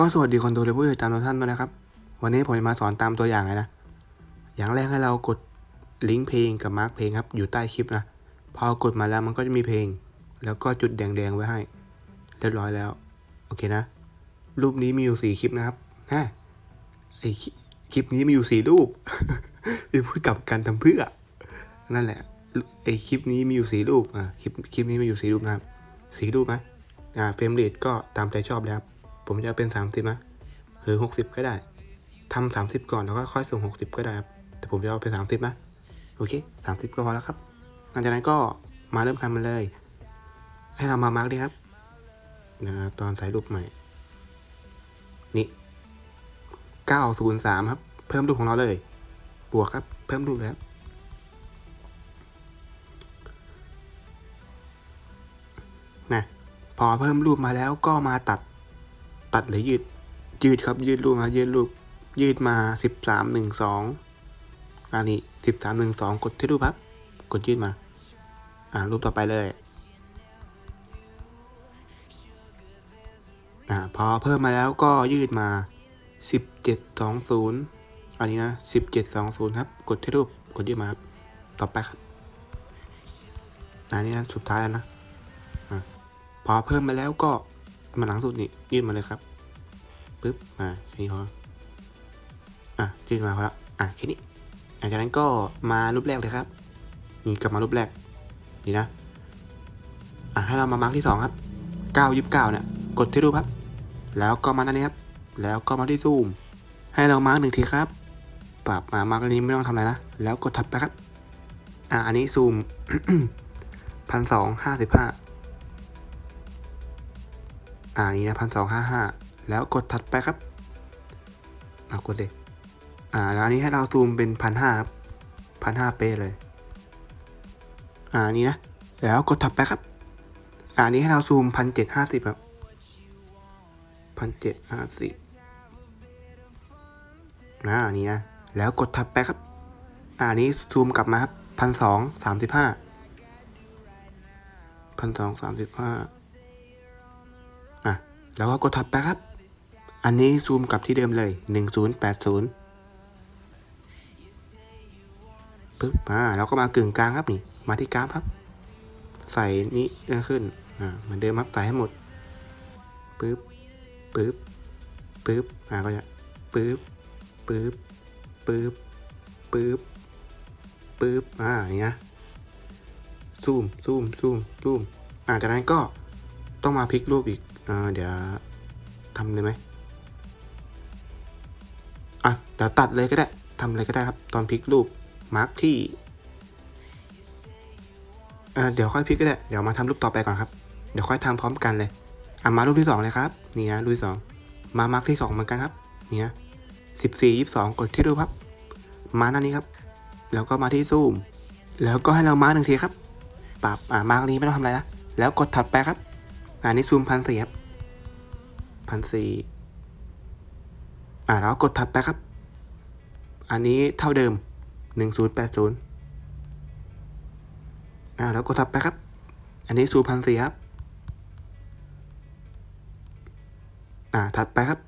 ก็สวัสดีคนดูและผู้ติดตามทุกท่านด้วยนะครับ วันนี้ผมจะมาสอนตามตัวอย่างเลยนะ อย่างแรกให้เรากดลิงก์เพลงกับมาร์กเพลงครับ อยู่ใต้คลิปนะ พอกดมาแล้วมันก็จะมีเพลง แล้วก็จุดแดงๆไว้ให้ เรียบร้อยแล้ว โอเคนะ รูปนี้มีอยู่สี่คลิปนะครับฮะไอคลิคลิปนี้มีอยู่สี่รูปไปพูดกับกันทำเพื่อ นั่นแหละ ไอคลิปนี้มีอยู่สี่รูป อ่า คลิป คลิปนี้มีอยู่สี่รูปนะครับสี่รูปไหมอ่า เฟรมเรทก็ตามใจชอบเลยครับ ผมจะเป็นสามสิบนะหรือหกสิบก็ได้ทำสามสิบก่อนแล้วก็ค่อยส่งหกสิบก็ได้ครับ แต่ผมจะเอาเป็นสามสิบนะ โอเคสามสิบก็พอแล้วครับ หลังจากนั้นก็มาเริ่มทำมันเลย ให้เรามามาร์กดีครับนะตอนใส่รูปใหม่ นี่เก้าศูนย์สามครับ เพิ่มรูปของเราเลย บวกครับ เพิ่มรูปแล้วนะพอเพิ่มรูปมาแล้วก็มาตัด ตัดหรือยืด ยืดครับ ยืดรูปมายืดรูป ยืดมาสิบสามหนึ่งสองอันนี้สิบสามหนึ่งสองกดที่รูปครับ กดยืดมา อ่า รูปต่อไปเลย อ่า พอเพิ่มมาแล้วก็ยืดมาสิบเจ็ดสองศูนย์อันนี้นะสิบเจ็ดสองศูนย์ครับ กดที่รูป กดยืดมาครับ ต่อไปครับอันนี้นะ สุดท้ายแล้วนะพอเพิ่มมาแล้วก็ มาหลังสุดนี่ยื่นมาเลยครับปึ๊บอ่าแค่นี้พออะยื่นมาพอละอะแค่นี้หลังจากนั้นก็มารูปแรกเลยครับ นี่กลับมารูปแรกนี่นะอะให้เรามามาร์กที่สองครับเก้ายิบเก้าเนี่ยกดที่รูปครับ แล้วก็มาหน้านี้ครับ แล้วก็มาที่ซูม ให้เรามาร์กหนึ่งทีครับปรับมามาร์กอันนี้ไม่ต้องทำอะไรนะแล้วกดทับไปครับอะอันนี้ซูมพันสองห้าสิบห้า อ่านี่นะพันสองห้าห้าแล้วกดถัดไปครับเอากดเลยอ่าแล้วอันนี้ให้เราซูมเป็นพันห้าครับพันห้าเป๊ะเลย อ่านี่นะ แล้วกดถัดไปครับ อ่านี้ให้เราซูมพันเจ็ดห้าสิบครับพันเจ็ดห้าสิบอ่านี่นะ แล้วกดถัดไปครับ อ่านี้ซูมกลับมาครับพันสองสามสิบห้าพันสองสามสิบห้า แล้วก็กดถัดไปครับ อันนี้ซูมกลับที่เดิมเลย 1080ปึ๊บอ่าแล้วก็มากึ่งกลางครับนี่ มาที่กราฟครับ ใส่นี้เลื่อนขึ้นอ่าเหมือนเดิมครับใส่ให้หมดปึ๊บปึ๊บปึ๊บอ่าก็จะปึ๊บปึ๊บปึ๊บปึ๊บปึ๊บอ่านี่นะซูมซูมซูมซูมอ่าจากนั้นก็ต้องมาพลิกรูปอีก อ่าเดี๋ยวทำเลยไหมอะเดี๋ยวตัดเลยก็ได้ทำเลยก็ได้ครับ ตอนพลิกรูปมาร์กที่อ่าเดี๋ยวค่อยพลิกก็ได้เดี๋ยวมาทำรูปต่อไปก่อนครับเดี๋ยวค่อยทำพร้อมกันเลยอะมารูปที่สองเลยครับนี่นะรูปที่สองมามาร์กที่สองเหมือนกันครับนี่นะสิบสี่ยี่สิบสองกดที่รูปครับ มาหน้านี้ครับ แล้วก็มาที่ซูม แล้วก็ให้เรามาร์กหนึ่งทีครับปรับอ่ามาร์กนี้ไม่ต้องทำอะไรนะแล้วกดถัดไปครับอันนี้ซูมพันสี่ครับ พันสี่อ่าแล้วกดถัดไปครับ อันนี้เท่าเดิมหนึ่งศูนย์แปดศูนย์อ่าแล้วกดถัดไปครับ อันนี้ซูมพันสี่ครับ อ่าถัดไปครับ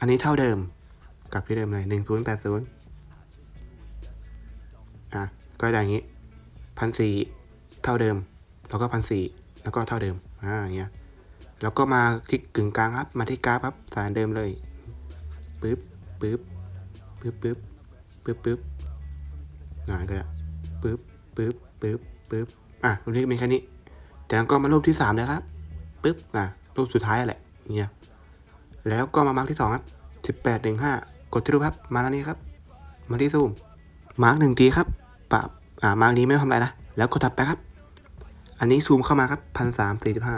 อันนี้เท่าเดิมกับที่เดิมเลยหนึ่งศูนย์แปดศูนย์อ่าก็ได้อย่างนี้พันสี่เท่าเดิม แล้วก็พันสี่แล้วก็เท่าเดิมอ่าอย่างเงี้ย แล้วก็มาคลิกกึ่งกลางครับ มาที่กราฟครับสายเดิมเลยปึ๊บปึ๊บปึ๊บปึ๊บปึ๊บปึ๊บอ่าก็จะปึ๊บปึ๊บปึ๊บปึ๊บอะรูปนี้มีแค่นี้จากนั้นก็มารูปที่สามเลยครับปึ๊บอะรูปสุดท้ายแหละเนี่ยแล้วก็มามาร์กที่สองครับสิบแปดหนึ่งห้ากดที่รูปครับ มาแล้วนี้ครับ มาที่ซูมมาร์กหนึ่งทีครับปรับอ่ามาร์กนี้ไม่ต้องทำอะไรนะแล้วกดถัดไปครับ อันนี้ซูมเข้ามาครับพันสามสี่สิบห้า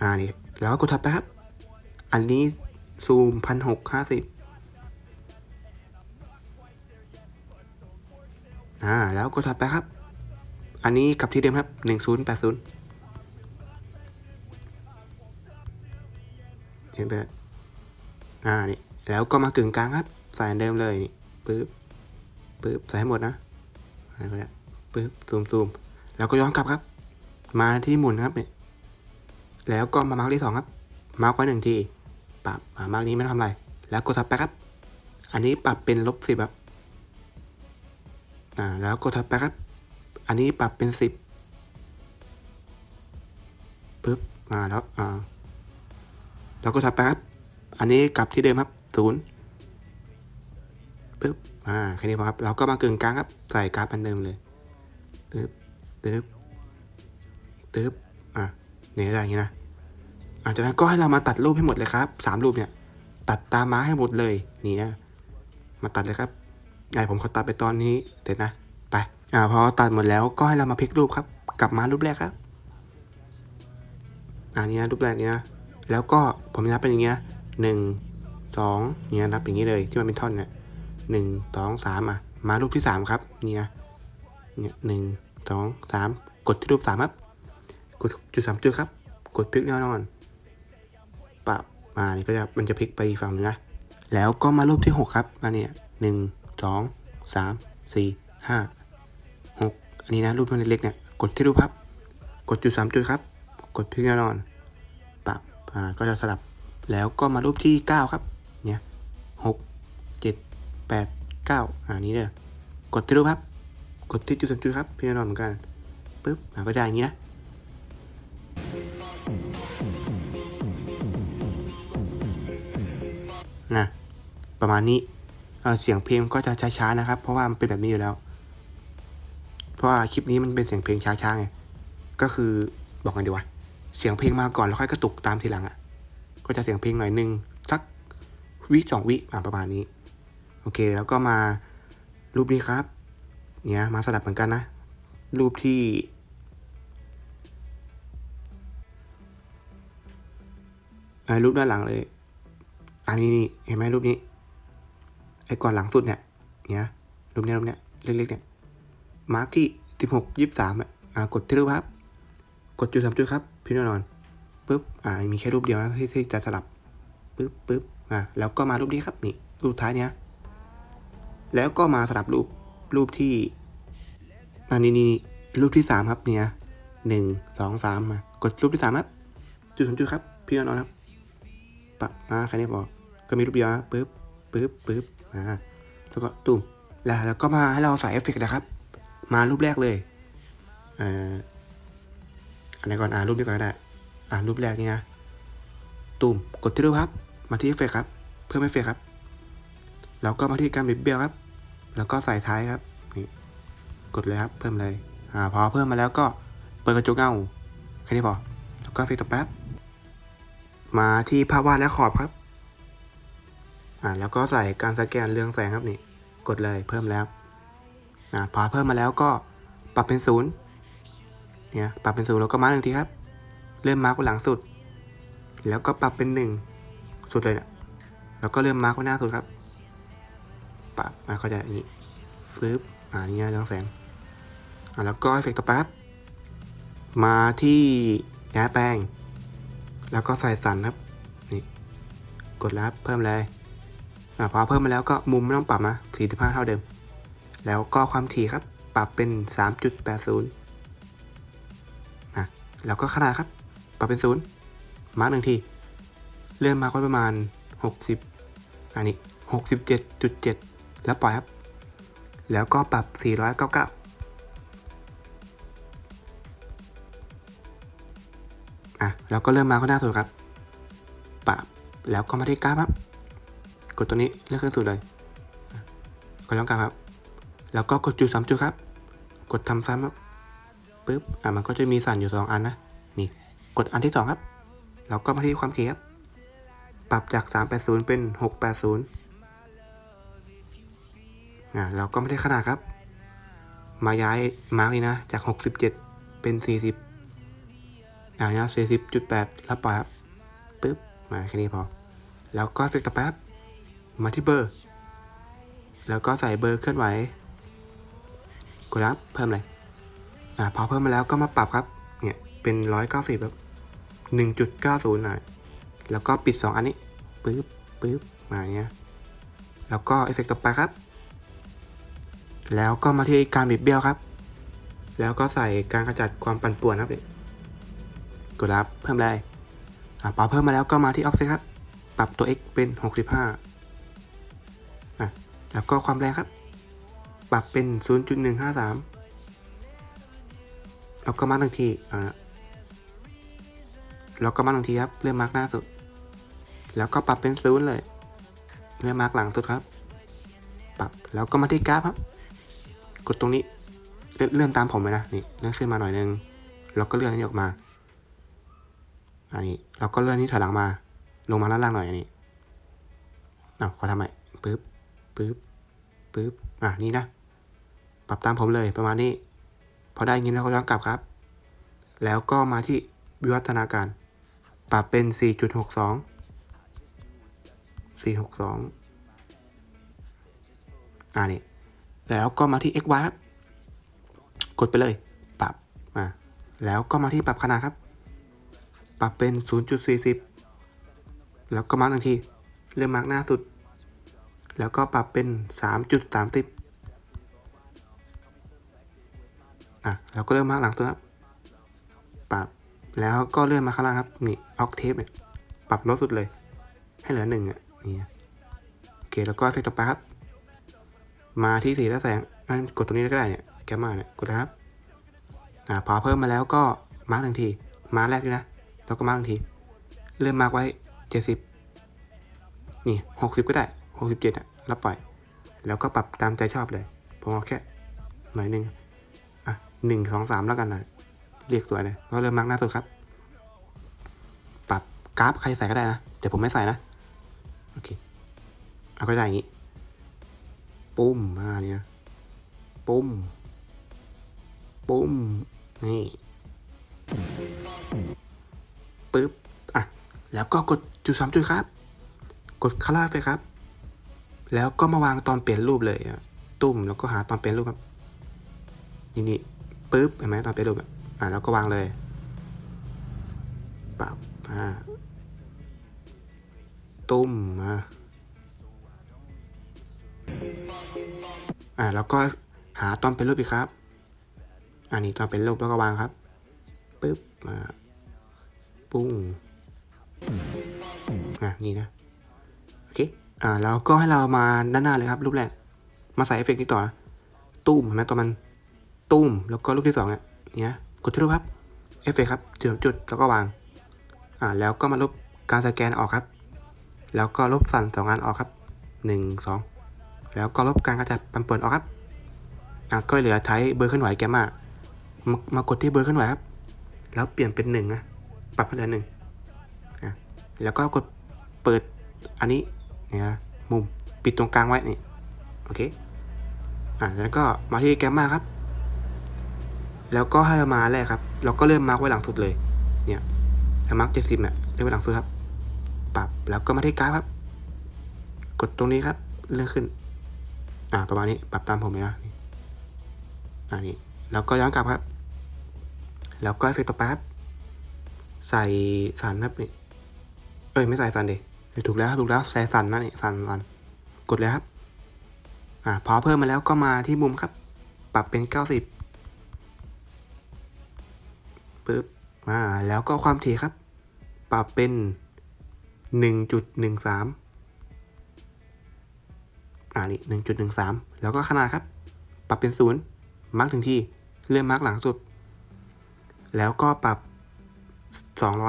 อ่านี่แล้วก็กดถัดไปครับอันนี้ซูมพันหกห้าสิบอ่าแล้วกดถัดไปครับ อันนี้กลับที่เดิมครับหนึ่งศูนย์แปดศูนย์เห็นไหมอ่านี่แล้วก็มากึ่งกลางครับ ใส่เดิมเลยนี่ปึ๊บปึ๊บใส่ให้หมดนะแล้วก็เนี่ยปึ๊บซูมซูมแล้วก็ย้อนกลับครับ มาที่หมุนครับเนี่ย แล้วก็มามาร์กที่สองครับ มาร์กไว้หนึ่งที ปรับมาร์กนี้ไม่ต้องทำอะไร แล้วกดทับไปครับ อันนี้ปรับเป็นลบสิบครับอ่าแล้วกดทับไปครับ อันนี้ปรับเป็นสิบปึ๊บ มาแล้ว อ่า แล้วก็ทับไปครับ อันนี้กลับที่เดิมครับศูนย์ปึ๊บ อ่า แค่นี้พอครับ เราก็มากึ่งกลางครับ ใส่กราฟอันเดิมเลยตึ๊บตึ๊บตึ๊บอะเนี่ยอะไรอย่างนี้นะ หลังจากนั้นก็ให้เรามาตัดรูปให้หมดเลยครับสามรูปเนี่ย ตัดตามมาให้หมดเลยนี่นะมาตัดเลยครับไงผมขอตัดไปตอนนี้เดี๋ยวนะไปอ่าพอตัดหมดแล้วก็ให้เรามาพลิกรูปครับ กลับมารูปแรกครับอันนี้นะรูปแรกนี้นะแล้วก็ผมนับเป็นอย่างเงี้ยหนึ่งสองเนี่ยนับอย่างนี้เลยที่มันเป็นท่อนเนี่ยหนึ่งสองสามอะมารูปที่สามครับนี่นะเนี่ยหนึ่งสองสามกดที่รูปสามครับ กดจุดสามจุดครับ กดพลิกแน่นอน ปรับมานี่ก็จะมันจะพลิกไปอีกฝั่งนึงนะแล้วก็มารูปที่หกครับอันนี้หนึ่งสองสามสี่ห้าหกอันนี้นะรูปมันเล็กๆเนี่ยกดที่รูปครับ กดจุดสามจุดครับ กดพลิกแน่นอน ปรับอ่าก็จะสลับแล้วก็มารูปที่เก้าครับเนี่ยหกเจ็ดแปดเก้าอ่านี้เด้อกดที่รูปครับ กดที่จุดสามจุดครับพลิกแน่นอนเหมือนกันปึ๊บอ่าก็ได้อย่างนี้นะ นะประมาณนี้เเสียงเพลงก็จะช้าๆนะครับ เพราะว่ามันเป็นแบบนี้อยู่แล้ว เพราะว่าคลิปนี้มันเป็นเสียงเพลงช้าๆไงก็คือบอกกันดีว่าเสียงเพลงมาก่อนแล้วค่อยกระตุกตามทีหลังอะ่ะ ก็จะเสียงเพลงหน่อยหนึ่งสักวิสองวิประมาณนี้ โอเค แล้วก็มารูปนี้ครับ เนี่ยมาสลับเหมือนกันนะ รูปที่ รูปด้านหลังเลย อันนี้นี่เห็นไหมรูปนี้ ไอ้ก่อนหลังสุดเนี่ยเนี่ยรูปเนี้ยรูปเนี้ยเล็กๆเนี่ยมาร์กที่สิบหกยี่สามอะอ่ากดที่รูปครับ กดจุดสามจุดครับพี่แนนอนปุ๊บอ่ามีแค่รูปเดียวนะที่ที่จะสลับปุ๊บปุ๊บอ่าแล้วก็มารูปนี้ครับนี่รูปท้ายเนี้ยแล้วก็มาสลับรูปรูปที่อันนี้นี่รูปที่สามครับเนี่ยหนึ่งสองสามมากดรูปที่สามครับจุดสามจุดครับพี่แนนอนครับปรับมาแค่นี้พอ ก็มีรูปเดียวนะปึ๊บปึ๊บปึ๊บอ่าแล้วก็ตุ่มแล้วแล้วก็มาให้เราใส่เอฟเฟกต์นะครับ มารูปแรกเลยอ่ออันไหนก่อนอ่ารูปนี้ก่อนก็ได้อ่ารูปแรกนี่นะตุ่มกดที่รูปครับ มาที่เอฟเฟกต์ครับ เพิ่มเอฟเฟกต์ครับแล้วก็มาที่การบิดเบี้ยวครับ แล้วก็ใส่ท้ายครับนี่กดเลยครับ เพิ่มเลยอ่าพอเพิ่มมาแล้วก็เปิดกระจกเงาแค่นี้พอแล้วก็เอฟเฟกต์ต่อแป๊บมาที่ภาพวาดและขอบครับ อ่าแล้วก็ใส่การสแกนเรืองแสงครับนี่กดเลยเพิ่มแล้วอ่าพอเพิ่มมาแล้วก็ปรับเป็นศูนย์เนี่ยปรับเป็นศูนย์แล้วก็มาร์กหนึ่งทีครับ เริ่มมาร์กไว้หลังสุด แล้วก็ปรับเป็นหนึ่งสุดเลยนี่ยแล้วก็เริ่มมาร์กไว้หน้าสุดครับปรับมาเขาจะอย่างนี้ฟึบอ่านี่เรืองแสงอ่าแล้วก็เอฟเฟกต์ต่อไปครับมาที่ย้าแปลง แล้วก็ใส่สันครับนี่กดแล้วครับเพิ่มเลย พอเพิ่มมาแล้วก็มุมไม่ต้องปรับนะ45 เท่าเดิม แล้วก็ความถี่ครับ ปรับเป็น 3.80นะแล้วก็ขนาดครับ ปรับเป็นศูนย์มาร์กหนึ่งที เลื่อนมาก็ประมาณ 60 อันนี้ 67.7 แล้วปล่อยครับ แล้วก็ปรับ 499อะแล้วก็เริ่มมาก็หน้าสุดครับปรับแล้วก็มาที่กราฟครับ กดตัวนี้เลือกขึ้นสุดเลยกดย้อนกราฟครับ แล้วก็กดจุดสามจุดครับ กดทำซ้ำครับปึ๊บอะมันก็จะมีสั่นอยู่สองอันนะนี่กดอันที่สองครับ แล้วก็มาที่ความถี่ครับ ปรับจาก 380 เป็น 680อะแล้วก็ไม่ได้ขนาดครับ มาย้ายมาร์กนี้นะ จาก 67 เป็น 40อ่านี่นะ40.8 แล้วปล่อยครับปึ๊บมาแค่นี้พอ แล้วก็เฟเฟกต์ต่อแป๊บ มาที่เบอร์ แล้วก็ใส่เบอร์เคลื่อนไหว กดรับเพิ่มเลย อ่าพอเพิ่มมาแล้วก็มาปรับครับ เนี่ย เป็น 190แบบ1.90หน่อย แล้วก็ปิด 2 อันนี้ ปึ๊บปึ๊บมาเงี้ย แล้วก็เอฟเฟกต์ต่อไปครับ แล้วก็มาที่การบิดเบี้ยวครับ แล้วก็ใส่การกระจัดความปั่นป่วนครับเนี่ยกดรับเพิ่มได้อะปรับเพิ่มมาแล้วก็มาที่ offset ครับ ปรับตัว x เป็น 65 แล้วก็ความแรงครับ ปรับเป็น 0.153 แล้วก็มาร์กหนึ่งทีอ่าแล้วก็มาร์กหนึ่งทีครับเลื่อนมาร์กหน้าสุด แล้วก็ปรับเป็นศูนย์เลยเลื่อนมาร์กหลังสุดครับ ปรับ แล้วก็มาที่กราฟครับ กดตรงนี้ เลื่อนตามผมเลยนะ นี่ เลื่อนขึ้นมาหน่อยนึง แล้วก็เลื่อนนนี้ออกมา อันนี้ แล้วก็เลื่อนนี้ถอยหลังมา ลงมาด้านล่างหน่อยอันนี้อ้าวขอทำใหม่ปึ๊บ ปึ๊บปึ๊บอะนี่นะ ปรับตามผมเลยประมาณนี้ พอได้เงินแล้วก็ย้อนกลับครับ แล้วก็มาที่วิวัฒนาการ ปรับเป็น 4.62 462อ่านี่แล้วก็มาที่ xy ครับ กดไปเลย ปรับมาแล้วก็มาที่ปรับขนาดครับ ปรับเป็น 0.40 แล้วก็มาร์กหนึ่งที เริ่มมาร์กหน้าสุด แล้วก็ปรับเป็น 3.30อะแล้วก็เริ่มมาหลังตัวครับปรับแล้วก็เลื่อนมาข้างล่างครับนี่ออกเทปเนี่ยปรับลดสุดเลย ให้เหลือหนึ่งอะนี่โอเคแล้วก็เอฟเฟกต์ต่อไปครับ มาที่สีและแสงนั่นกดตรงนี้ก็ได้เนี่ยแกมมาเนี่ยกดนะครับอ่าพอเพิ่มมาแล้วก็มาร์กหนึ่งที มาร์กแรกด้วยนะ แล้วก็มาร์กหนึ่งทีเลื่อนมาร์กไว้เจ็ดสิบนี่หกสิบก็ได้ หกสิบเจ็ดอะแล้วปล่อย แล้วก็ปรับตามใจชอบเลยผมเอาแค่หน่อยหนึ่งอะหนึ่งสองสามแล้วกันนะเรียกสวยเลยก็เริ่มมาร์กหน้าสุดครับ ปรับกราฟใครใส่ก็ได้นะแต่ผมไม่ใส่นะโอเคเอาก็ได้อย่างนี้ ปุ้มมาเนี่ยปุ้ม ปุ้ม นี่ปึ๊บ อะ แล้วก็กดจุดสามจุดครับ กดคาร่าไปครับ แล้วก็มาวางตอนเปลี่ยนรูปเลยตุ้มแล้วก็หาตอนเปลี่ยนรูปครับนี่นี่ปึ๊บเห็นไหมตอนเปลี่ยนรูปอะแล้วก็วางเลยปรับอ่าตุ้มมาอ่าแล้วก็หาตอนเป็นรูปอีกครับ อันนี้ตอนเป็นรูปแล้วก็วางครับปึ๊บมาปุ้งอะนี่นะ โอเค อ่าแล้วก็ให้เรามาด้านหน้าเลยครับ รูปแรก มาใส่เอฟเฟกต์นี้ต่อนะตุ้มเห็นไหมตัวมันตุ้มแล้วก็รูปที่สองอะเนี่ยกดที่รูปครับเอฟเฟกต์ครับจุดจุดแล้วก็วางอ่าแล้วก็มาลบการสแกนออกครับ แล้วก็ลบสั่นสองอันออกครับหนึ่งสองแล้วก็ลบการกระจัดปันป่วนออกครับอะก็เหลือไทยเบอร์เคลื่อนไหวแกมามามากดที่เบอร์เคลื่อนไหวครับ แล้วเปลี่ยนเป็นหนึ่งนะปรับให้เหลือหนึ่งอะแล้วก็กดเปิดอันนี้ นะมุมปิดตรงกลางไว้นี่โอเคอะแล้วก็มาที่แกมมาครับ แล้วก็ให้เรามาแรกครับ เราก็เริ่มมาร์กไว้หลังสุดเลย เนี่ยแมาร์กเจ็ดสิบเนี่ยเริ่มไว้หลังสุดครับ ปรับแล้วก็มาที่กราฟครับ กดตรงนี้ครับ เลื่อนขึ้น อ่าประมาณนี้ปรับตามผมเลยนะนี่อ่านี่แล้วก็ย้อนกลับครับ แล้วก็เอฟเฟกต์ต่อไปครับ ใส่สันครับนี่เอ้ยไม่ใส่สันดิ ถูกแล้วถูกแล้วใส่สันนั่นนี่สันสันกดเลยครับ อ่าพอเพิ่มมาแล้วก็มาที่มุมครับ ปรับเป็นเก้าสิบปึ๊บอ่าแล้วก็ความถี่ครับ ปรับเป็นหนึ่งจุดหนึ่งสามอ่านี่หนึ่งจุดหนึ่งสามแล้วก็ขนาดครับ ปรับเป็นศูนย์มาร์กถึงที่ เลื่อนมาร์กหลังสุด แล้วก็ปรับสองร้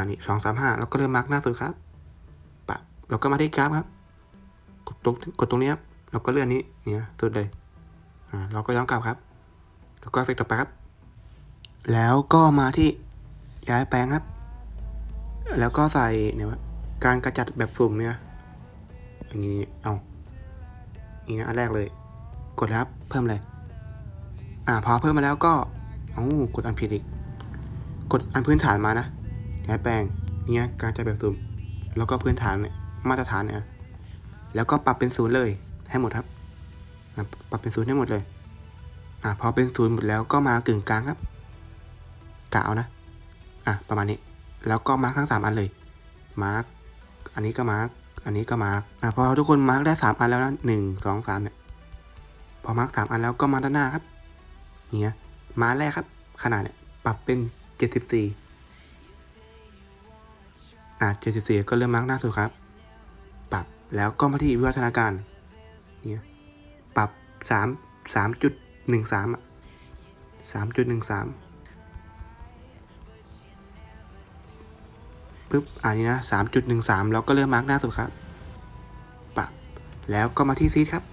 อันนี้สองสามห้าเรานี่สองสามห้าแล้วก็เลื่อนมาร์กหน้าสุดครับปรับแล้วก็มาที่กราฟครับ กดตรงกดตรงนี้ครับแล้วก็เลื่อนนี้เนี่ยสุดเลยอ่าเราก็ย้อนกลับครับ แล้วก็เอฟเฟกต์ต่อไปครับ แล้วก็มาที่ย้ายแปลงครับ แล้วก็ใส่เนี่ยว่าการกระจัดแบบสุ่มเนี่ยอันนี้เอานี่นะอันแรกเลย กดครับเพิ่มเลย อ่าพอเพิ่มมาแล้วก็เอากดอันผิดอีก กดอันพื้นฐานมานะ ใช้แปลงเนี้ยการจัดแบบสุ่มแล้วก็พื้นฐานเนี่ยมาตรฐานเนี่ยแล้วก็ปรับเป็นศูนย์เลยให้หมดครับปรับเป็นศูนย์ให้หมดเลยอะพอเป็นศูนย์หมดแล้วก็มากึ่งกลางครับกะเอนะอะประมาณนี้ แล้วก็มาร์คทั้ง 3 อันเลยมาร์คอันนี้ก็มาร์คอันนี้ก็มาร์คอะพอทุกคนมาร์คได้ 3 อันแล้วนะหนึ่งสองสามเนี่ยพอมาร์คสามอันแล้วก็มาด้านหน้าครับเนี่ยมาร์คแรกครับ ขนาดเนี่ยปรับเป็น 74 นาด74ก็เริ่มมาร์กหน้าสุดครับ ปรับแล้วก็มาที่วิวัฒนาการเนี่ยปรับ 3 3.13อะ3.13ปึ๊บอันนี้นะ 3.13 แล้วก็เริ่มมาร์กหน้าสุดครับ ปรับแล้วก็มาที่ซีดครับ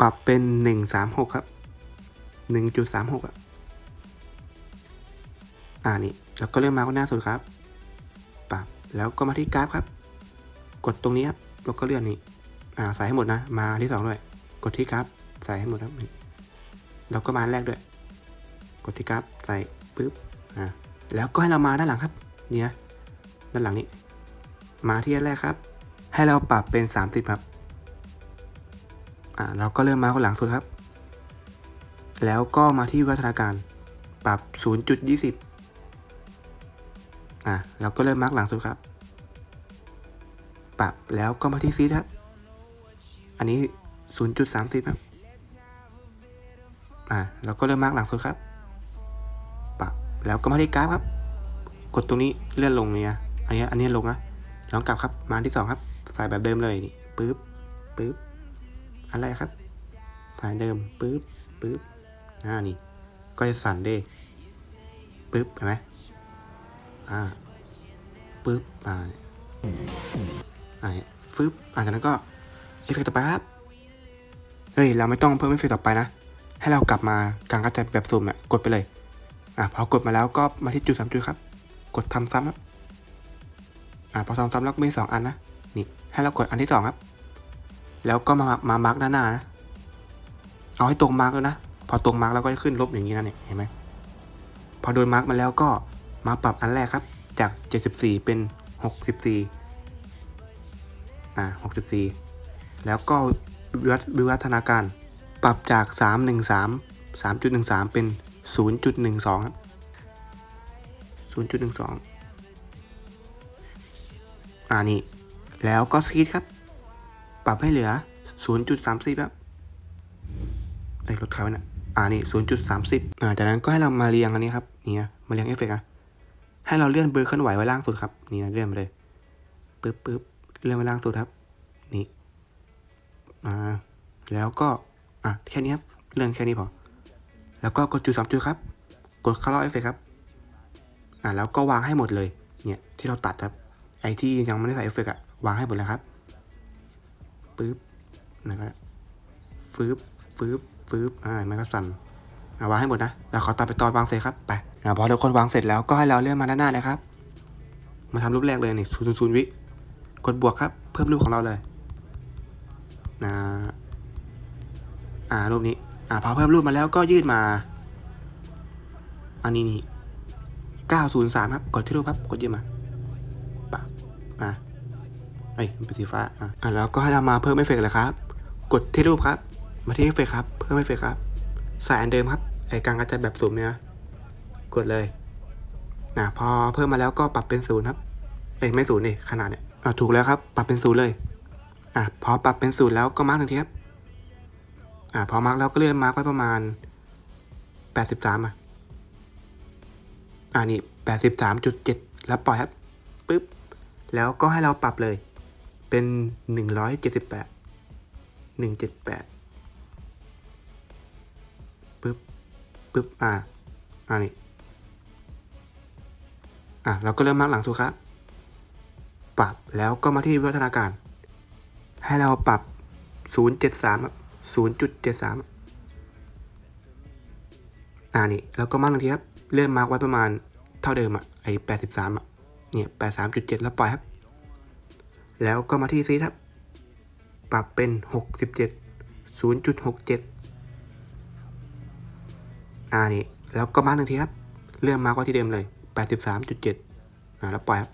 ปรับเป็น 136 ครับ 1.36อะอ่านี่แล้วก็เริ่มมาร์กหน้าสุดครับ แล้วก็มาที่กราฟครับ กดตรงนี้ครับแล้วก็เลื่อนนี่อ่าใส่ให้หมดนะ มาที่สองด้วย กดที่กราฟใส่ให้หมดครับนี่แล้วก็มาแรกด้วย กดที่กราฟใส่ปึ๊บอ่าแล้วก็ให้เรามาด้านหลังครับ เนี่ยด้านหลังนี้ มาที่แรกครับ ให้เราปรับเป็น 30 ครับอ่าเราก็เริ่มมาข้างหลังสุดครับ แล้วก็มาที่วัฒนาการปรับ 0.20 อ่าเราก็เริ่มมาร์กหลังสุดครับ ปรับแล้วก็มาที่ซีดครับอันนี้ 0.30ครับอ่าเราก็เริ่มมาร์กหลังสุดครับ ปรับแล้วก็มาที่กราฟครับ กดตรงนี้เลื่อนลงเนี่ยอันนี้อันนี้ลงนะลองกลับครับมาที่สองครับ ใส่แบบเดิมเลยนี่ปึ๊บปึ๊บอันแรกครับใส่เดิมปึ๊บปึ๊บอ่านี่ ก็จะสั่นเด้ปึ๊บเห็นไหม อ่าปึ๊บอ่าอ่าฟึบอ่าจากนั้นก็เอฟเฟกต์ต่อไปครับเฮ้ยเราไม่ต้องเพิ่มเอฟเฟกต์ต่อไปนะ ให้เรากลับมาการกระจายแบบซูมเนี่ยกดไปเลยอะพอกดมาแล้วก็มาที่จุดสามจุดครับ กดทำซ้ำครับอะพอทำซ้ำแล้วก็มีสองอันนะนี่ให้เรากดอันที่สองครับ แล้วก็มามามาร์กด้าหน้านะเอาให้ตรงมาร์กแล้วนะพอตรงมาร์กแล้วก็จะขึ้นลบอย่างนี้นะเนี่ยเห็นไหมพอโดนมาร์กมาแล้วก็ มาปรับอันแรกครับ จาก 74 เป็น 64 อ่า 64 แล้วก็วิวัฒวิวัฒนาการ ปรับจาก 313 3.13 เป็น 0.12 ครับ 0.12 อ่านี่ แล้วก็ซีดครับ ปรับให้เหลือ 0.30ครับเอ้ยลดค่าไว้นะอ่านี่ 0.30 อ่า จากนั้นก็ให้เรามาเรียงอันนี้ครับ นี่มาเรียงเอฟเฟกต์อะ ให้เราเลื่อนเบอร์เคลื่อนไหวไว้ล่างสุดครับ นี่นะเลื่อนไปเลยปึ๊บปึ๊บเลื่อนไปล่างสุดครับ นี่อ่าแล้วก็ อะ แค่นี้ครับ เลื่อนแค่นี้พอ แล้วก็กดจุดสามจุดครับ กดคาร์ลเอฟเฟกครับ อ่าแล้วก็วางให้หมดเลย เนี่ย ที่เราตัดครับ ไอที่ยังไม่ได้ใส่เอฟเฟกอะวางให้หมดเลยครับปึ๊บนะครับฟืบฟืบฟืบอ่ามันก็สั่น อ่าวางให้หมดนะ แล้วขอตัดไปตอนวางเสร็จครับ ไป พอทุกคนวางเสร็จแล้วก็ให้เราเลื่อนมาด้านหน้านะครับ มาทำรูปแรกเลยนี่ศูนย์ศูนย์วิกดบวกครับ เพิ่มรูปของเราเลยนะอ่ารูปนี้อ่าพอเพิ่มรูปมาแล้วก็ยืดมา อันนี้นี่903ครับ กดที่รูปครับ กดยืดมาปะอ่าเอ้ยเป็นสีฟ้าอ่าแล้วก็ให้เรามาเพิ่มเอฟเฟกต์เลยครับ กดที่รูปครับ มาที่เอฟเฟกต์ครับ เพิ่มเอฟเฟกต์ครับ ใส่อันเดิมครับ ไอ้กลารกระจายแบบสูงเนี่ยนะ กดเลยนะพอเพิ่มมาแล้วก็ปรับเป็นศูนย์ครับเอ้ยไม่ศูนย์นี่ขนาดเนี่ยถูกแล้วครับ ปรับเป็นศูนย์เลยอะพอปรับเป็นศูนย์แล้วก็มาร์กหนึ่งทีครับอะพอมาร์กแล้วก็เลื่อนมาร์กไว้ประมาณแปดสิบสามอะอ่านี่แปดสิบสามจุดเจ็ดแล้วปล่อยครับปึ๊บแล้วก็ให้เราปรับเลย เป็นหนึ่งร้อยเจ็ดสิบแปดหนึ่งเจ็ดแปดปึ๊บปึ๊บอ่าอ่านี่ อะเราก็เริ่มมาร์กหลังสุดครับปรับแล้วก็มาที่วิวัฒนาการ ให้เราปรับ 0.73 0.73 อ่านี่แล้วก็มาร์กหนึ่งทีครับเลื่อนมาร์กไว้ประมาณเท่าเดิมอะไอ้83อะเนี่ย83.7 แล้วปล่อยครับ แล้วก็มาที่ซีครับ ปรับเป็น 67 0.67 อ่านี่แล้วก็มาร์กหนึ่งทีครับเลื่อนมาร์กไว้ที่เดิมเลย 83.7อ่าแล้วปล่อยครับ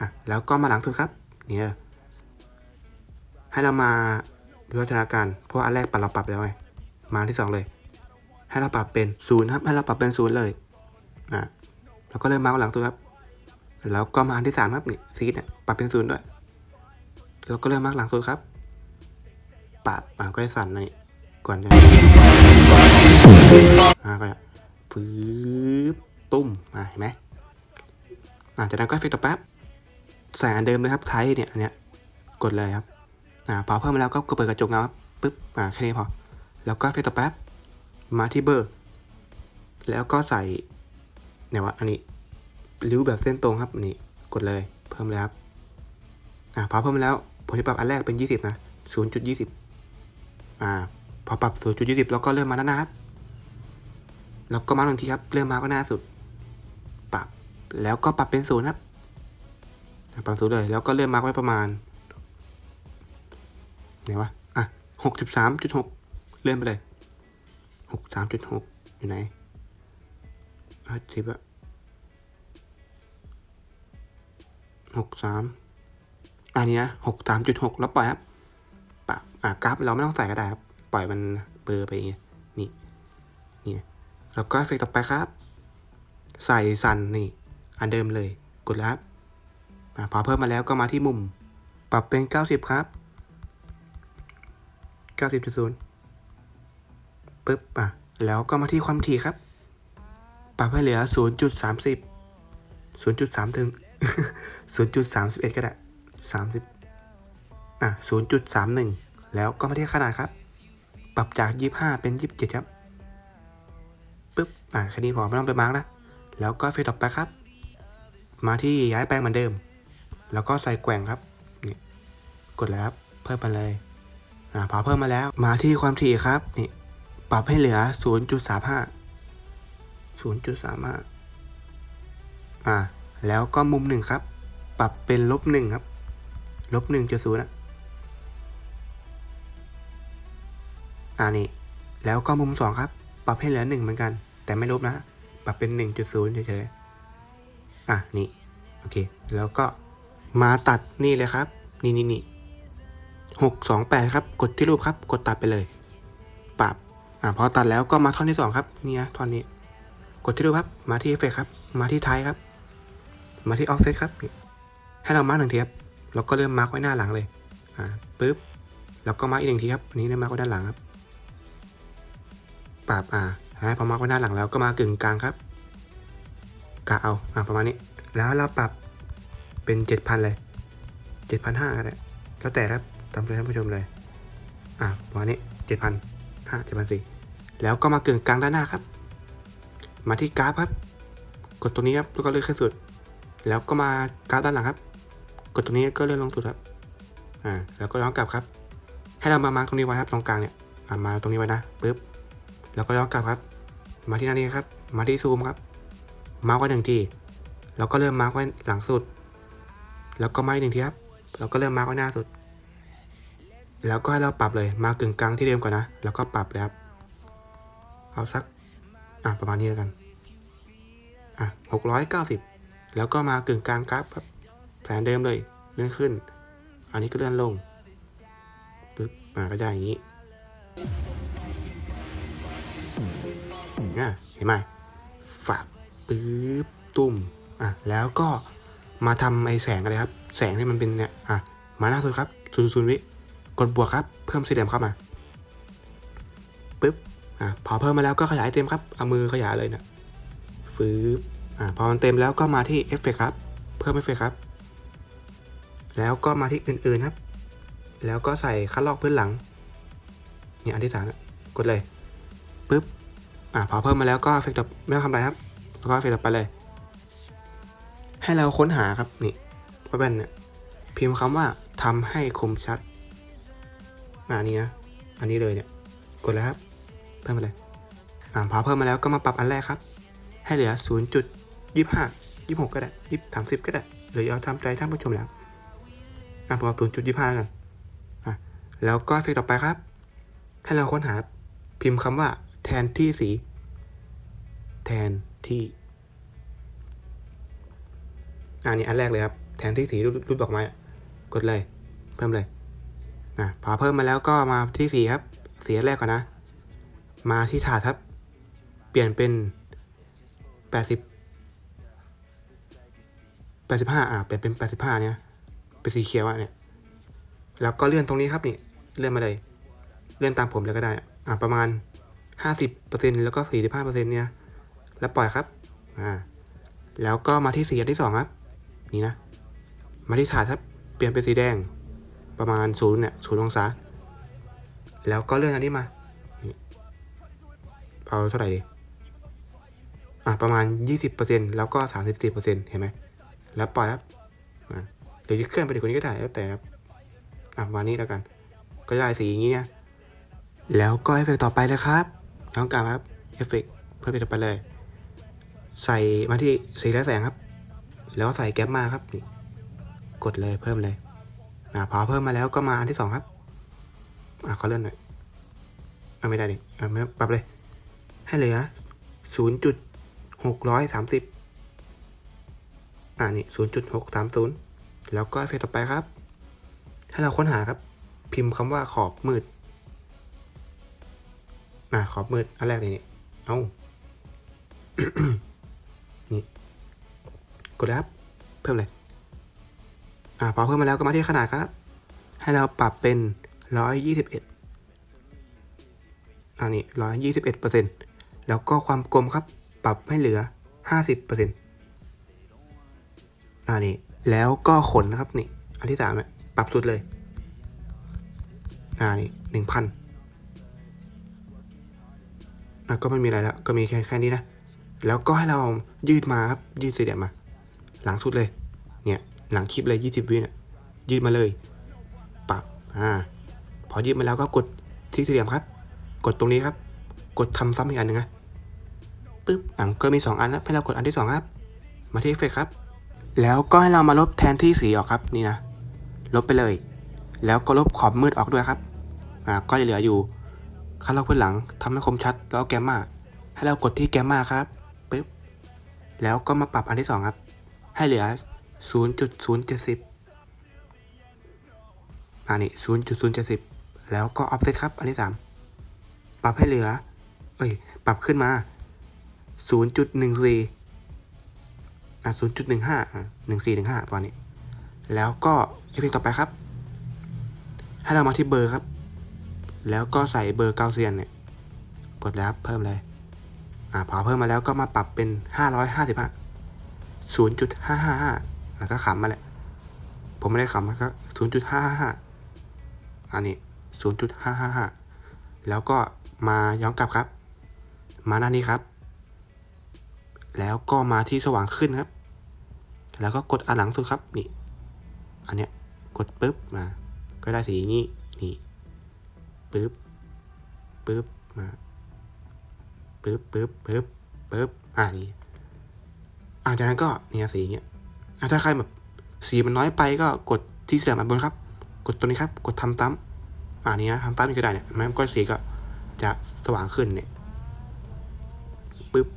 อะแล้วก็มาหลังสุดครับเนี่ยให้เรามาวิวัฒนาการเพราะว่าอันแรกปรับเราปรับแล้วไงมาที่สองเลย ให้เราปรับเป็นศูนย์ครับให้เราปรับเป็นศูนย์เลยอะแล้วก็เริ่มมาหลังสุดครับแล้วก็มาอันที่สามครับนี่ซีดเนี่ยปรับเป็นศูนย์ด้วยแล้วก็เริ่มมาหลังสุดครับปรับอะก็จะสั่นนี่ก่อนจะอ่าก็จะฟืบ ตุ้มอ่าเห็นไหมอ่าจากนั้นก็เฟกต์ต่อแป๊บใส่อันเดิมเลยครับไทยเนี่ยอันเนี้ยกดเลยครับอ่าพอเพิ่มมาแล้วก็เปิดกระจกเงาครับปึ๊บอ่าแค่นี้พอ แล้วก็เฟกต์ต่อแป๊บมาที่เบอร์ แล้วก็ใส่เนี่ยว่าอันนี้ริ้วแบบเส้นตรงครับนี่กดเลยเพิ่มเลยครับอ่าพอเพิ่มมาแล้วผมจะปรับอันแรกเป็น 20 นะ 0.20 อ่า พอปรับ 0.20 แล้วก็เริ่มมาด้านหน้าครับ แล้วก็มาหนึ่งทีครับ เริ่มมาก็หน้าสุด แล้วก็ปรับเป็นศูนย์ครับปรับศูนย์เลย แล้วก็เริ่มมาร์กไว้ประมาณไหนวะ อะหกสิบสามจุดหกเลื่อนไปเลยหกสามจุดหกอยู่ไหนอะสิบอะหกสามอันนี้นะหกสามจุดหกแล้วปล่อยครับปรับอะกราฟเราไม่ต้องใส่ก็ได้ครับ ปล่อยมันเบลอไปอย่างเงี้ยนี่ นี่นะแล้วก็เอฟเฟกต์ต่อไปครับ ใส่สันนี่ อันเดิมเลย กดแล้วครับพอเพิ่มมาแล้วก็มาที่มุม ปรับเป็น 90 ครับ 90.0ปึ๊บอะแล้วก็มาที่ความถี่ครับ ปรับให้เหลือ 0.30 0.3 ถึง 0.31 ก็ได้ 30 อะ 0.31 แล้วก็มาที่ขนาดครับ ปรับจาก 25 เป็น 27 ครับปึ๊บ อะแค่นี้พอไม่ต้องไปมาร์กนะ แล้วก็เฟซต่อไปครับ มาที่ย้ายแปลงเหมือนเดิม แล้วก็ใส่แกว่งครับนี่กดแล้วครับเพิ่มมาเลยอ่าพอเพิ่มมาแล้ว มาที่ความถี่ครับนี่ปรับให้เหลือ 0.35 0.35อ่าแล้วก็มุมหนึ่งครับ ปรับเป็นลบหนึ่งครับลบหนึ่งจุดศูนย์อะอ่านี่แล้วก็มุมสองครับ ปรับให้เหลือหนึ่งเหมือนกัน แต่ไม่ลบนะ ปรับเป็น1.0เฉยๆ อะนี่โอเคแล้วก็มาตัดนี่เลยครับ นี่นี่นี่หกสองแปดครับ กดที่รูปครับ กดตัดไปเลยปรับอะพอตัดแล้วก็มาท่อนที่สองครับนี่นะท่อนนี้ กดที่รูปครับ มาที่เอฟเฟกครับ มาที่ไทยครับ มาที่ออฟเซตครับนี่ให้เรามาร์กหนึ่งทีครับแล้วก็เริ่มมาร์กไว้หน้าหลังเลยอ่าปึ๊บแล้วก็มาร์กอีกหนึ่งทีครับอันนี้เริ่มมาร์กไว้ด้านหลังครับปรับอ่าให้พอมาร์กไว้หน้าหลังแล้วก็มากึ่งกลางครับ กะเอาอ่าประมาณนี้ แล้วเราปรับเป็นเจ็ดพันเลยเจ็ดพันห้าก็ได้แล้วแต่ครับตามใจท่านผู้ชมเลย อ่าประมาณนี้เจ็ดพันห้าเจ็ดพันสี่แล้วก็มาเกึ่งกลางด้านหน้าครับ มาที่กราฟครับ กดตรงนี้ครับแล้วก็เลื่อนขึ้นสุด แล้วก็มากราฟด้านหลังครับ กดตรงนี้ก็เลื่อนลงสุดครับ อ่า แล้วก็ย้อนกลับครับ ให้เรามามาร์กตรงนี้ไว้ครับตรงกลางเนี่ยมาตรงนี้ไว้นะปึ๊บ แล้วก็ย้อนกลับครับ มาที่หน้านี้ครับ มาที่ซูมครับ มาร์กไว้หนึ่งทีแล้วก็เริ่มมาร์กไว้หลังสุด แล้วก็มาอีกหนึ่งทีครับแล้วก็เริ่มมาร์กไว้หน้าสุด แล้วก็ให้เราปรับเลยมากึ่งกลางที่เดิมก่อนนะ แล้วก็ปรับเลยครับ เอาสักอะประมาณนี้แล้วกันอะหกร้อยเก้าสิบแล้วก็มากึ่งกลางกราฟครับแผนเดิมเลยเลื่อนขึ้น อันนี้ก็เลื่อนลงปึ๊บอ่าก็ได้อย่างนี้อะเห็นไหมฝาก ปึ๊บตุ้มอะแล้วก็มาทำไอแสงอะไรครับ แสงที่มันเป็นเนี่ยอะมาหน้าสุดครับศูนย์ศูนย์วิกดบวกครับ เพิ่มสีแดงเข้ามาปึ๊บอะพอเพิ่มมาแล้วก็ขยายเต็มครับเอามือขยายเลยนะฟืบอะพอมันเต็มแล้วก็มาที่เอฟเฟกครับ เพิ่มเอฟเฟกครับ แล้วก็มาที่อื่นๆครับ แล้วก็ใส่คัดลอกพื้นหลังเนี่ยอันที่สามกดเลยปึ๊บอ่าพอเพิ่มมาแล้วก็เฟกต์ไม่ต้องทำอะไรครับ แล้วก็เฟกต์ไปเลย ให้เราค้นหาครับนี่ว่าเป็นเนี่ยพิมพ์คำว่าทำให้คมชัดอ่านี้นะอันนี้เลยเนี่ยกดแล้วครับเพิ่มไปเลยอ่าพอเพิ่มมาแล้วก็มาปรับอันแรกครับ ให้เหลือ 0.25 26 ก็ได้20 30 ก็ได้หรือเอาทำใจท่านผู้ชมแล้วอ่าผมเอา0.25แล้วกันอะแล้วก็เฟกต์ต่อไปครับ ให้เราค้นหาพิมพ์คำว่าแทนที่สี แทน ที่อันนี้อันแรกเลยครับ แทนที่สีรูปดอกไม้ กดเลย เพิ่มเลยอะพอเพิ่มมาแล้วก็มาที่สีครับ สีแรกก่อนนะ มาที่ถาดครับ เปลี่ยนเป็นแปดสิบแปดสิบห้าอะเปลี่ยนเป็นแปดสิบห้าเนี่ย เป็นสีเขียวอะเนี่ย แล้วก็เลื่อนตรงนี้ครับนี่ เลื่อนมาเลย เลื่อนตามผมเลยก็ได้ อะประมาณห้าสิบเปอร์เซ็นแล้วก็สี่สิบห้าเปอร์เซ็นเนี่ย แล้วปล่อยครับอ่าแล้วก็มาที่สีอันที่สองครับ นี่นะ มาที่ถาดครับ เปลี่ยนเป็นสีแดง ประมาณศูนย์เนี่ยศูนย์องศา แล้วก็เลื่อนอันนี้มาเอาเท่าไหร่ดีอะประมาณ 20%แล้วก็ 34%เห็นไหม แล้วปล่อยครับเดี๋ยวจะเคลื่อนไปถึงคนนี้ก็ได้แล้วแต่ครับอะประมาณนี้แล้วกัน ก็ได้สีอย่างนี้เนี่ยแล้วก็เอฟเฟกต์ต่อไปเลยครับน้องกามครับเอฟเฟกต์เพิ่มไปต่อไปเลย ใส่มาที่สีและแสงครับ แล้วใส่แก๊ปมาครับนี่กดเลยเพิ่มเลยอะพอเพิ่มมาแล้วก็มาอันที่สองครับอะเขาเลื่อนหน่อยอะไม่ได้ดิอะไม่ปรับเลย ให้เหลือศูนย์จุดหกร้อยสามสิบอ่านี่ศูนย์จุดหกสามศูนย์แล้วก็เฟเฟกต์ต่อไปครับ ให้เราค้นหาครับ พิมพ์คำว่าขอบมืดอ่าขอบมืดอันแรกเลยนี่เอา กดเลยครับเพิ่มเลยอ่าพอเพิ่มมาแล้วก็มาที่ขนาดครับ ให้เราปรับเป็นร้อยยี่สิบเอ็ดนี่ร้อยยี่สิบเอ็ดเปอร์เซ็นต์แล้วก็ความกลมครับ ปรับให้เหลือห้าสิบเปอร์เซ็นอ่านี่แล้วก็ขนนะครับนี่ อันที่สามเนี่ยปรับสุดเลยอ่านี่หนึ่งพันอ่ก็ไม่มีอะไรแล้ว ก็มีแค่แค่นี้นะ แล้วก็ให้เรายืดมาครับ ยืดสี่เหลี่ยมมา หลังสุดเลย เนี่ย หลังคลิปเลยยี่สิบวิเนี่ยยืดมาเลยปรับอ่า พอยืดมาแล้วก็กดที่สี่เหลี่ยมครับ กดตรงนี้ครับ กดทำซ้ำอีกอันหนึ่งนะปึ๊บอะก็มีสองอันนะให้เรากดอันที่สองครับ มาที่เอฟเฟกครับ แล้วก็ให้เรามาลบแทนที่สีออกครับนี่นะ ลบไปเลย แล้วก็ลบขอบมืดออกด้วยครับ อ่า ก็จะเหลืออยู่คัดลอกพื้นหลังทำให้คมชัด แล้วแกมมาให้เรากดที่แกมมาครับปึ๊บ แล้วก็มาปรับอันที่สองครับ ให้เหลือ 0.070อันนี้ 0.070 แล้วก็ offset ครับ อันที่สามปรับให้เหลือ เอ้ย ปรับขึ้นมา 0.14อะ0.15อะ1415ประมาณนี้ แล้วก็เอฟเฟกต์ต่อไปครับ ให้เรามาที่เบอร์ครับ แล้วก็ใส่เบอร์เกาเซียนเนี่ย กดแล้วครับเพิ่มเลย อ่าพอเพิ่มมาแล้วก็มาปรับเป็น 555 0.555แล้วก็ขำมาแหละ ผมไม่ได้ขำนะก็0.555อันนี้0.555แล้วก็มาย้อนกลับครับ มาหน้านี้ครับ แล้วก็มาที่สว่างขึ้นครับ แล้วก็กดอันหลังสุดครับนี่ อันเนี้ยกดปุ๊บมา ก็ได้สีนี้นี่ปึ๊บปึ๊บมาปึ๊บปึ๊บปึ๊บปึ๊บอ่านี่ อ่าจากนั้นก็เนี่ยสีเงี้ยอ่าถ้าใครแบบสีมันน้อยไปก็กดที่เสื่อมอันบนครับ กดตัวนี้ครับ กดทำซ้ำอ่านี้นะทำซ้ำอีกก็ได้เนี่ยมันก็สีก็จะสว่างขึ้นเนี่ยปึ๊บ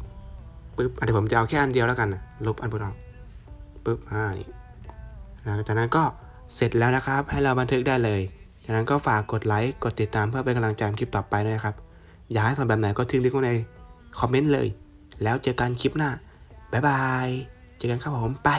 ปึ๊บอะเดี๋ยวผมจะเอาแค่อันเดียวแล้วกันนะลบอันบนออกปึ๊บอ่านี่แล้วจากนั้นก็เสร็จแล้วนะครับ ให้เราบันทึกได้เลยจากนั้นก็ฝากกดไลค์กดติดตามเพื่อเป็นกำลังใจคลิปต่อไปด้วยนะครับ อยากให้ทำแบบไหนก็ทิ้งลิงก์ไว้ในคอมเมนต์เลย แล้วเจอกันคลิปหน้า บ๊ายบาย เจอกันครับผม ไป